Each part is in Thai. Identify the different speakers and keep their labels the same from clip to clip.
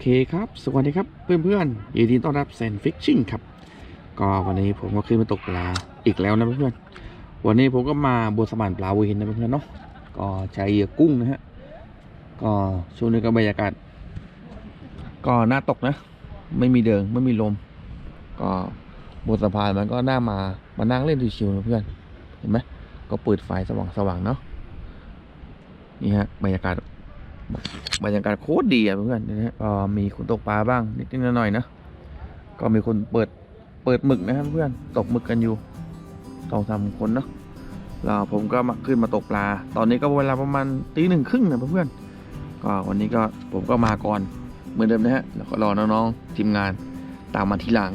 Speaker 1: เคครับ สวัสดีครับเพื่อนๆยินดีต้อนรับแซนฟิชชิ่งครับ ก็วันนี้ผมก็ขึ้นมาตกปลาอีกแล้วนะเพื่อนๆวันนี้ผมก็มาบนสะพานปลาเวนนะเพื่อนๆเนาะก็ใช้เหยื่อกุ้งนะฮะก็ช่วงนี้ก็บรรยากาศก็น่าตกนะ ไม่มีเดิงไม่มีลม ก็บนสะพานมันก็น่ามามานั่งเล่นชิวๆนะเพื่อนเห็นไหมก็เปิดไฟสว่างๆเนาะนี่ฮะบรรยากาศ บรรยากาศโคตรดีอะเพื่อนนะฮะก็มีคนตกปลาบ้างนิดๆหน่อยๆนะก็มีคนเปิดเปิดหมึกนะครับเพื่อนตกหมึกกันอยู่สองสามคนเนาะแล้วผมก็มาขึ้นมาตกปลา ตอนนี้ก็เวลาประมาณตีหนึ่งครึ่งนะเพื่อนก็วันนี้ก็ผมก็มาก่อนเหมือนเดิมนะฮะแล้วก็รอน้องๆทีมงานตามมาทีหลัง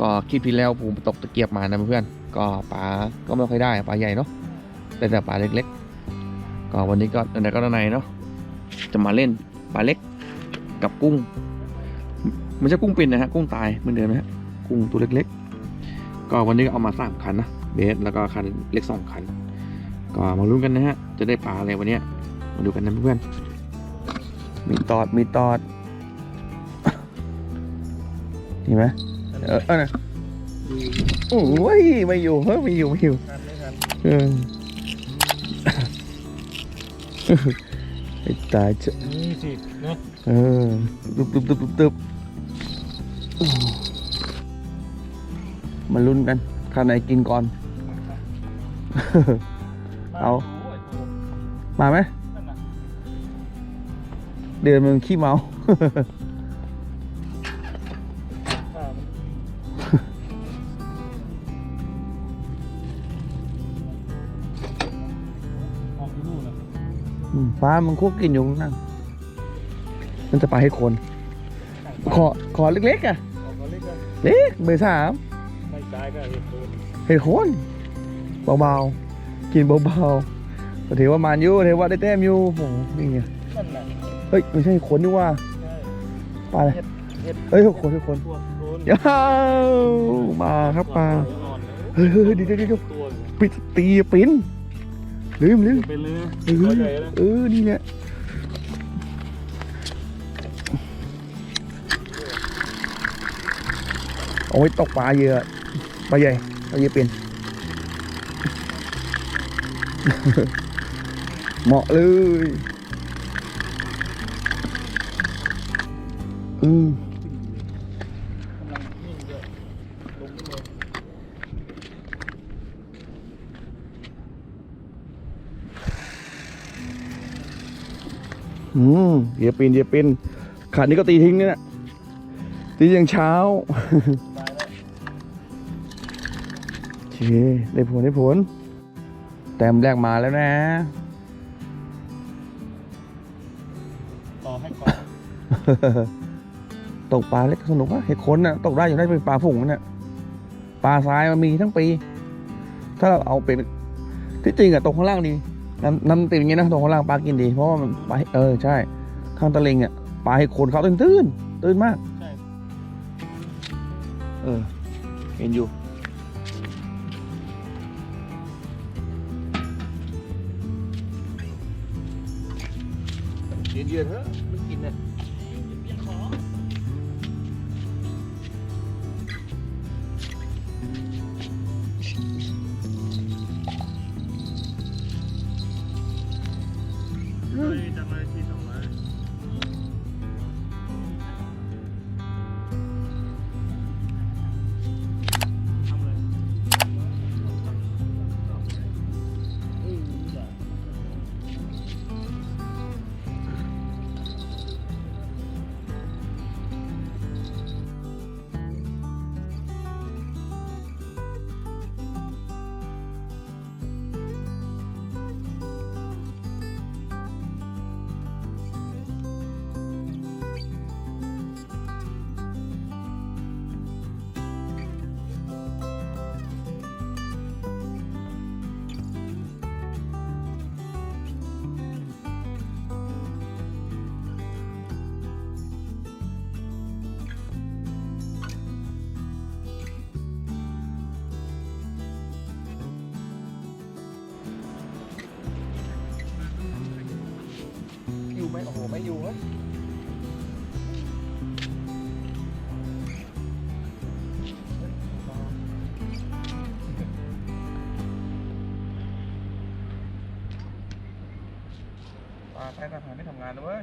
Speaker 1: ก็คลิปที่แล้วผมตกตะเกียบมานะเพื่อนก็ปลาก็ไม่ค่อยได้ปลาใหญ่เนาะได้แต่ปลาเล็กๆ ก็วันนี้ก็ไหนก็ไหนเนาะ จะมาเล่นปลาเล็กกับกุ้งไมันจะกุ้งเป็นนะฮะกุ้งตายเหมือนเดิมนะฮะกุ้งตัวเล็กๆ ก็วันนี้ก็เอามาสามคันนะเบสแล้วก็คันเล็กสองคัน ก็มาลุ้นกันนะฮะจะได้ปลาอะไรวันเนี้ยมาดูกันนะเพื่อนๆมีตอดมีตอดเห็นไหมเออเออนะโอ้ยไม่อยู่เฮ้ยไม่อยู่ไม่อยู่
Speaker 2: ทันไม่ทัน
Speaker 1: เออไอ้ตายจะ
Speaker 2: นี่สิเนาะ
Speaker 1: เออตึบตึบตึบตึบตึบมาลุ้นกันข้างไหนกินก่อน เอามาไหมเดือนมึงขี้เมา ฟ้ามันคุกกินอยู่นั่งมันจะไปให้คน ขอขอเล็กๆอะ
Speaker 2: ออกมาเล็กกัน
Speaker 1: เล็กเบอร์สาม
Speaker 2: ไม่ตายก็เห็นโดน
Speaker 1: เห็ดโคนเบาๆกินเบาๆก็ถือว่ามันอยู่ถือว่าได้แต้มอยู่โอ้โหนี่ไง
Speaker 2: นั่นแหละ
Speaker 1: เฮ้ยไม่ใช่ขนนี่ว่า
Speaker 2: ใช่
Speaker 1: ปลาอะไร
Speaker 2: เห็ด
Speaker 1: เฮ้ยขนขน
Speaker 2: ตัวโดน
Speaker 1: ยาวมาครับปลาเฮ้ยเฮ้ยเดี๋ยวเดี๋ยวเดี๋ยว
Speaker 2: ตัว
Speaker 1: ปิดตีปิ้น ลืมลืม
Speaker 2: เป็นเลย
Speaker 1: เอ
Speaker 2: ตัว
Speaker 1: อ
Speaker 2: ใหญ่แล้ว
Speaker 1: เออนี่แหละโอ้ยตกปลาเยอะปลาใหญ่ปลาเยอะเป็นเหมาะเลยอืม
Speaker 2: กำลังนิ่งด้วยลงไปเลย
Speaker 1: อืมเดี๋ยวปีนเดี๋ยวปีนขาดนี้ก็ตีทิ้งเนี่ยนะตีอย่างเช้า
Speaker 2: ตายแล้ว
Speaker 1: โอเคได้ผลได้ผล แต้มแรกมาแล้วนะ
Speaker 2: ต่อให้ก่อน
Speaker 1: ตกปลาเล็กสนุกอะเห็ดคนน่ะตกได้อยู่ได้เป็นปลาผงมันน่ะปลาทรายมันมีทั้งปี ถ้าเราเอาเป็นที่จริงอะตกข้างล่างดี น้ำน้ำติดอย่างเงี้ยนะตกข้างล่างปลากินดี เพราะว่ามันปลาเออใช่ ข้างตะลิงอะปลาเห็ดคนเขาตื้นตื้นๆตื้นมาก
Speaker 2: ใช่
Speaker 1: เออเห็นอยู่
Speaker 2: เย็นเย็นๆเถอะ ไม่อยู่ครับปลาใต้สะ
Speaker 1: พานไม่ทำงานนะเว้ย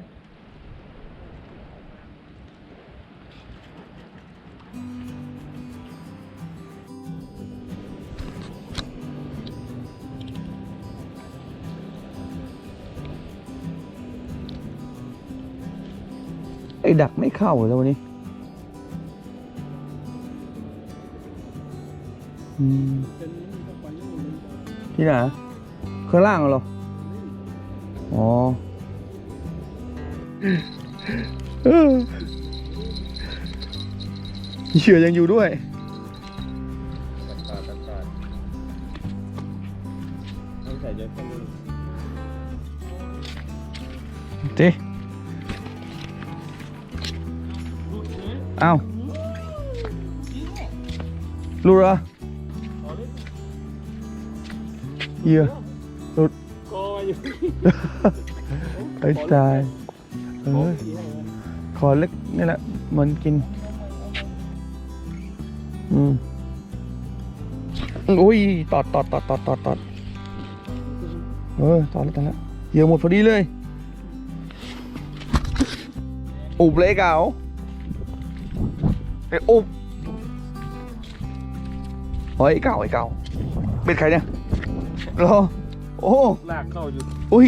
Speaker 1: ดักไม่เข้าเลยวันนี้ที่ไหนข้างล่างเหรอ อ๋อเหยื่อยังอยู่ด้วย
Speaker 2: ตัดตัดตัดตัดไม่ใส่เย อะแค่นี้
Speaker 1: เจ๊เอ้ารู้เหรอ
Speaker 2: เห
Speaker 1: ยื่อ
Speaker 2: คออยู่
Speaker 1: ไอ้ตายเอ้ยขอเล็กนี่แหละมันกิน อืมอุ้ยตอดตอดตอดตอดตอดตอดเออตอดแล้วตอดแล้วเหยื่อหมดพอดีเลยอุบเลยเก่า ไอ้อุบเฮ้ยไอ้เก่าไอ้เก่าเป็นใครเนี่ยรอโอ้
Speaker 2: ลากเข้าอยู่
Speaker 1: อุ้ย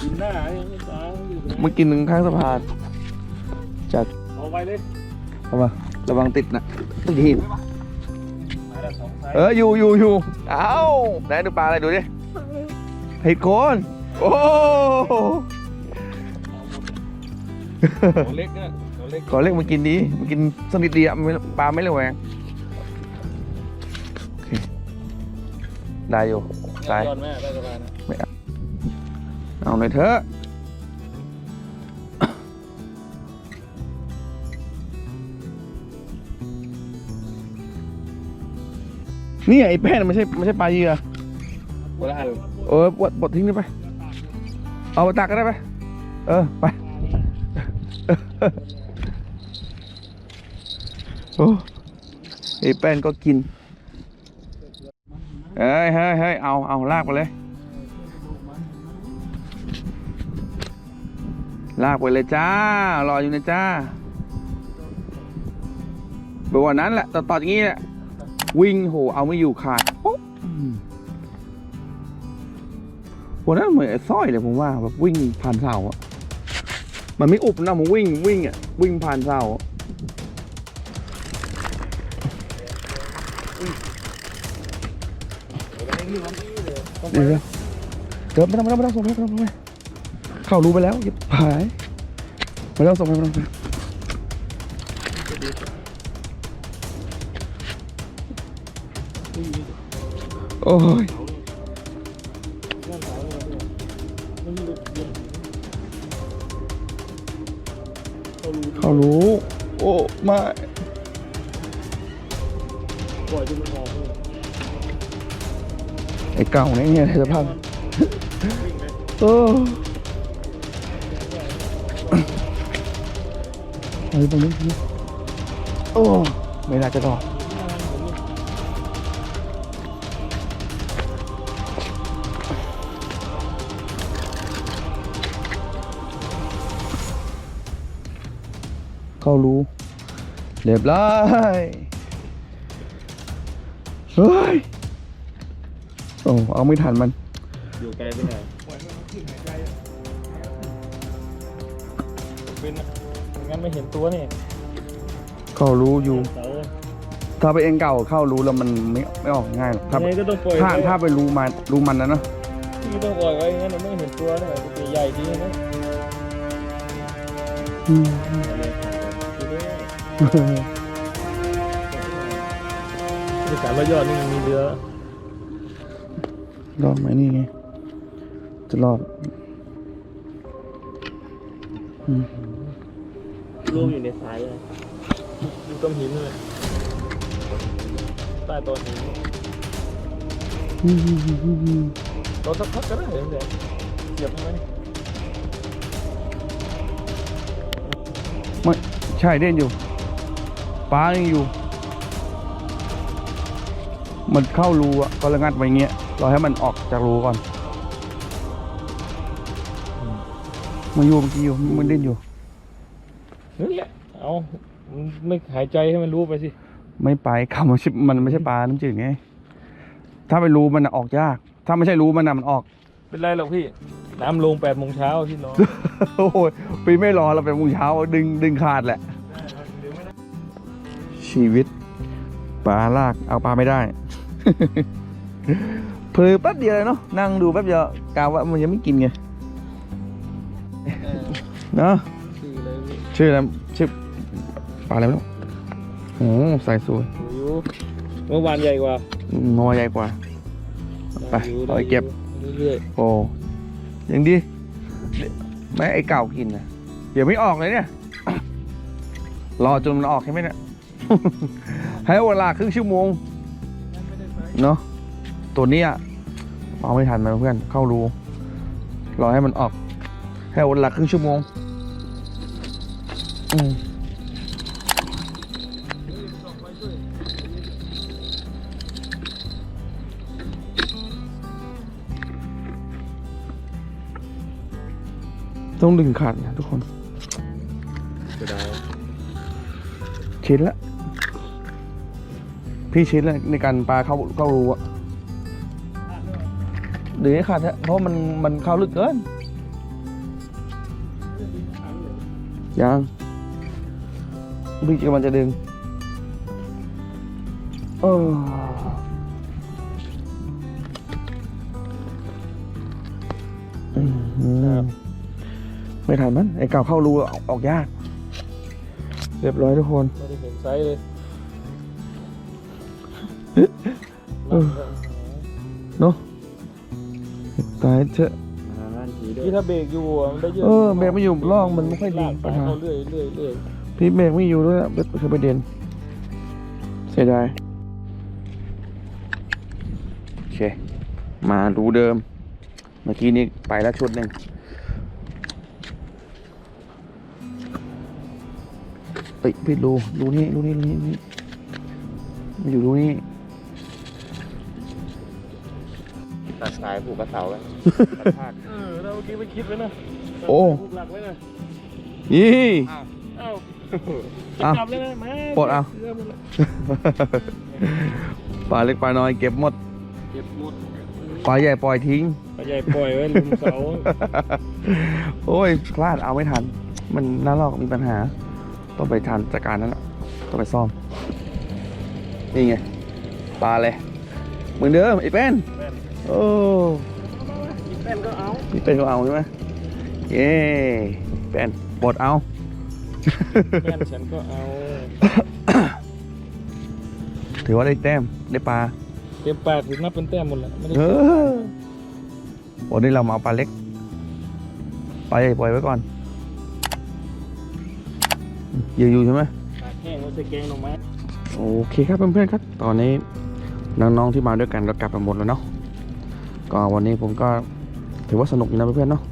Speaker 2: กินหน้าเนี่ยไม่ตายอยู่ไหน
Speaker 1: มันกินหนึ่งข้างสะพานจาก
Speaker 2: เอาไปเลย
Speaker 1: เข้ามาระวังติดนะติดหิน
Speaker 2: มาแล้วสองไซส์
Speaker 1: เอออยู่อยู่อยู่เอ้าไหนดูปลาอะไรดูดิเห็ดโคนโอ้
Speaker 2: ตัวเล็กเนี่ยตัวเล็ ก
Speaker 1: ขอเล็กมากินดีมากินสนิทดีอะไม่ปลาไม่เลยแหวงโอเคได้อยู่ตาย
Speaker 2: ยอดแม่ได้สบายนะ
Speaker 1: เอาหน่อยเถอะนี่ไอ้แป้นไม่ใช่ไม่ใช่ปลาเหยื่อ
Speaker 2: คนละอัน
Speaker 1: เออบดบดทิ้งได้ไป เอาไปตักก็ได้ไป เออ ไป โอ้ไอ้แป้นก็กิน เฮ้ยเฮ้ยเฮ้ยเอาเอาลากไปเลย ลากไปเลยจ้า รออยู่นะจ้าแบบวันนั้นแหละต่อต่ออย่างนี้แหละวิ่งโห เอาไม่อยู่ขาดปุ๊บวันนั้นเหมือนไอ้สร้อยเลยผมว่าแบบวิ่งผ่านเสาอะมันไม่อุบนะผมวิ่งวิ่งอะวิ่งผ่านเสาอะ เดี๋ยวเดี๋ยวไม่ต้องไม่ต้องไม่ต้องส่งไม่ต้องไม่ต้องไม่เข้ารู้ไปแล้วอย่าหายไม่ต้องส่งไม่ต้องไม่ต้องโอ้ย
Speaker 2: ย่านเสาเลยด้วยไม่มีลูกเย็นเขารู้
Speaker 1: เขารู้ โอ้ไม่
Speaker 2: ปล่อยจนมันออกเลย
Speaker 1: ไอ้เก่าเนี่ยเนี่ยสภาพ
Speaker 2: วิ่งไหม
Speaker 1: เออเฮ้ยตรงนี้ตรงนี้โอ้ไม่น่าจะรอดเขารู้เรียบร้อยเฮ้ย อ้เอาไม่ทันมัน
Speaker 2: อยู่ไกลไปไหนปล่อยมันขึ้นหายใจเป็นนะไม่งั้นไม่เห็นตัวนี่
Speaker 1: เขารู้อยู่
Speaker 2: เสา
Speaker 1: ถ้าไปเองเก่าเข้ารู้แล้วมันไม่ไม่ออกง่ายหรอกถ้า
Speaker 2: ยังไงก็ต้องปล่อย
Speaker 1: ถ้า
Speaker 2: ไว้
Speaker 1: ถ้าไปรู้มันรู้มันนะเนอะ
Speaker 2: ที่ต้องปล่อยไว้งั้นไม่เห็นตัวเนี่ยตัวใหญ่ดีนะ
Speaker 1: อืม
Speaker 2: ที่สามร้อยยอดนี่มีเรือ
Speaker 1: รอดไหมนี่ไง จะรอดอืม
Speaker 2: รวมอยู่ในสายเลยอยู่ต้นหินเลยใต้ต้นหิน
Speaker 1: อืมอืมอืมอืม
Speaker 2: รอสักพักก็ได้เดี๋ยวเดี๋ยวเสียบไหม
Speaker 1: ไม่ใช่เด่นอยู่ปลายังอยู่ มันเข้ารูอะก็ระงัดไว้เงี้ยรอให้มันออกจากรูก่อนมันอยู่เมื่อกี้อยู่มันดิ้นอยู่
Speaker 2: นั่นแหละเอามันไม่หายใจให้มันรู้ไปสิ
Speaker 1: ไม่ไปคำมันชิมันไม่ใช่ปลาน้ำจืดไง ถ้าไปรู้มันน่ะออกยาก ถ้าไม่ใช่รู้มันน่ะมันออก
Speaker 2: เป็นไรหรอกพี่ น้ำลงแปดโมงเช้าพี่รอ
Speaker 1: โอ้ยปีไม่รอเราไปมูเช้าดึงดึงขาดแหละ ชีวิตปลาลากเอาปลาไม่ได้ เพลอแป๊บเดียวเลยเนาะนั่งดูแป๊บเดียวกาว่ามันยังไม่กินไงเนาะ
Speaker 2: ชื่อเลยพี่
Speaker 1: ชื่ออะไรชื่อปลาอะไรไม่รู้โอ้ใส่สวย
Speaker 2: อยู่เมื่อวานใหญ่กว่า
Speaker 1: งอใหญ่กว่าไป
Speaker 2: ด้ยู่
Speaker 1: เอาไปเก็บ
Speaker 2: ด้อยู่เรื่อย
Speaker 1: โอ้ยังดีไม่ไอเก่ากินนะเดี๋ยวไม่ออกเลยเนี่ย รอจนมันออกใช่ไหมเนี่ยให้เวลาครึ่งชั่วโมง เนาะตัวเนี้ยเอาไม่ทันนะเพื่อนเข้ารูรอให้มันออกให้เวลาครึ่งชั่วโมงอืมต้องดึงขาดนะทุกคน
Speaker 2: ๆจะได้
Speaker 1: ชินละ พี่ชินแล้วในการปลาเข้าเข้ารูอะดึงให้ขาดเถอะเพราะมันมันเข้าลึกเกิน ยังพี่กำลังจะดึงเอออืมไม่ทันมันไอ้เก่าเข้ารูออกออกยาก เรียบร้อยทุกคน
Speaker 2: ไม่ได้เห็นไซส์เลย
Speaker 1: เออเนาะตายเถอะ
Speaker 2: พี่ถ้าเบรกอยู่อะมันได้เยอะ
Speaker 1: เออเบรกไม่อยู่ล่องมันไม่ค่อยดี
Speaker 2: ลาก
Speaker 1: ปัญหา
Speaker 2: เข้าเรื่อยเรื่อยเรื่อย
Speaker 1: พี่เบรกไม่อยู่ด้วยอะเป็นคือประเด็นเสียดายโอเค มารูเดิม เมื่อกี้นี้ไปแล้วชุดหนึ่งเอ้ยพี่รูรูนี่รูนี่รูนี่รูนี่มันอยู่รูนี่า
Speaker 2: ยผูกกระเสาไว้ตัดพาดเออเราเมื่อกี้ไม่คิดไว้นะ
Speaker 1: โอ้
Speaker 2: ผูกหลักไว้นะ
Speaker 1: นี่
Speaker 2: เอ้า
Speaker 1: อ้าว
Speaker 2: กลับเลยนะมา
Speaker 1: ปลดเอา
Speaker 2: เรือหมดเลย
Speaker 1: ปลาเล็กปลาน้อยเก็บหมด
Speaker 2: เก็บหมด
Speaker 1: ปลาใหญ่ปล่อยทิ้ง
Speaker 2: ปลาใหญ่ปล่อยไว้ริมเสา
Speaker 1: โอ้ยพลาดเอาไม่ทัน มันน่าลอกมีปัญหา ต้องไปทันจัดการนั้นแหละต้องไปซ่อม นี่ไง ปลาเลยเหมือนเดิมไอ้เป็น
Speaker 2: แป้น
Speaker 1: โอ้
Speaker 2: อีกแป้นก็เอา
Speaker 1: นี่เป็นก็เอาใช่ไหมเย้เป็นปลดเอา
Speaker 2: แป้นฉันก็เอา
Speaker 1: ถือว่าได้แต้มได้ปลา
Speaker 2: เต็มปากถึงนับเป็นแต้มหมดแหละไม่ได้
Speaker 1: เออวันนี้เรามาเอาปลาเล็กปลาใหญ่ปล่อยไว้ก่อนอยู่อยู่ใช่ไหม
Speaker 2: ปากแห้งไว้ใส่แกงหน่อไม้
Speaker 1: โอเคครับเพื่อนๆครับ ตอนนี้น้องๆที่มาด้วยกันก็กลับไปหมดแล้วเนาะ ก็วันนี้ผมก็ถือว่าสนุกนะเพื่อนๆเนาะ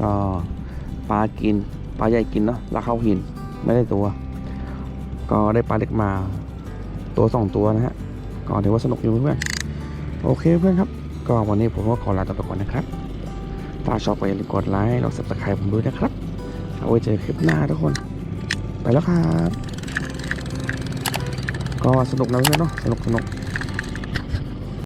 Speaker 1: ก็ปลากินปลาใหญ่กินเนาะราเข้าหินไม่ได้ตัว ก็ได้ปลาเล็กมาตัวสองตัวนะฮะก็ถือว่าสนุกอยู่เพื่อนโอเคเพื่อนครับ ก็วันนี้ผมก็ขอลาตัวไปก่อนนะครับ ถ้าชอบก็อย่าลืมกดไลค์แล้วสับสไครต์ผมด้วยนะครับเอาไว้เจอคลิปหน้าทุกคน ไปแล้วครับ ก็สนุกนะเพื่อนเนาะสนุกสนุก